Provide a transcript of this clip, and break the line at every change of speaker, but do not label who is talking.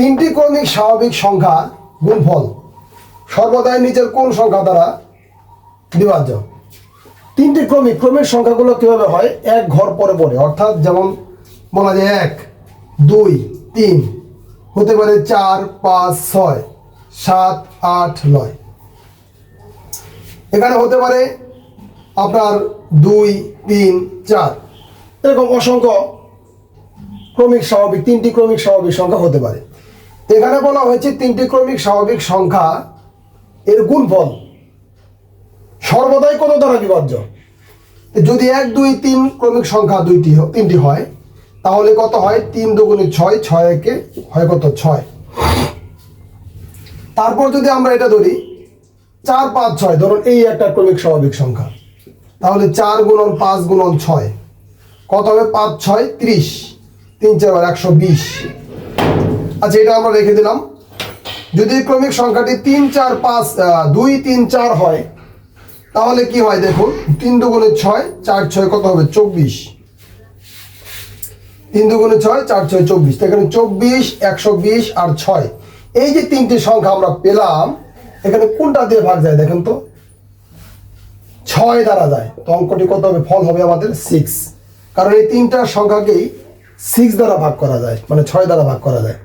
তিনটি ক্রমিক স্বাভাবিক সংখ্যা গুণফল। সর্বদাই নিচের কোন সংখ্যা দ্বারা বিভাজ্য? তিনটি ক্রমিক ক্রমিক সংখ্যাগুলো কীভাবে হয়? এক ঘর পরে পরে। অর্থাৎ যেমন বলা যায় এক, দুই, তিন, হতে পারে চার, পাঁচ, ছয়, সাত, আট, নয়। এখানে হতে পারে আপনার দুই, তিন, চার। এরকম অসংখ্য ক্রমিক স্বাভাবিক, তিনটি ক্রমিক স্বাভাবিক সংখ্যা হতে পারে। এখানে বলা হয়েছে তিনটি ক্রমিক স্বাভাবিক সংখ্যা এর গুণফল। সর্বদাই কত দ্বারা বিভাজ্য? যদি এক, দুই, তিন ক্রমিক সংখ্যা দুইটি তিনটি হয়, তাহলে কত হয়? তিন দুগুণে ছয় ছয় একে হয় কত? ছয়। তারপর যদি আমরা এটা ধরি, চার, পাঁচ, ছয়, ধরুন এই একটা ক্রমিক স্বাভাবিক সংখ্যা। তাহলে চার গুণন পাঁচ গুণন ছয়। কত হবে? পাঁচ, ছয়, ত্রিশ। তিন, চার একশো বিশ। আচ্ছা এটা আমরা রেখে দিলাম। যদি ক্রমিক সংখ্যাটি তিন, চার, পাঁচ দুই, তিন, চার হয়, তাহলে কি হয় দেখুন, তিন দুগুণে ছয়, চার ছয় কত হবে? চব্বিশ। তিন দুগুণে ছয়, চার ছয়, চব্বিশ। এখানে চব্বিশ, একশো বিশ আর ছয়। এই যে তিনটি সংখ্যা আমরা পেলাম, এখানে কোনটা দিয়ে ভাগ যায় দেখেন তো? ছয় দ্বারা যায়। তো অঙ্কটি কত হবে? ফল হবে আমাদের সিক্স কারণ এই তিনটা সংখ্যাকেই সিক্স দ্বারা ভাগ করা যায় মানে ছয় দ্বারা ভাগ করা যায়।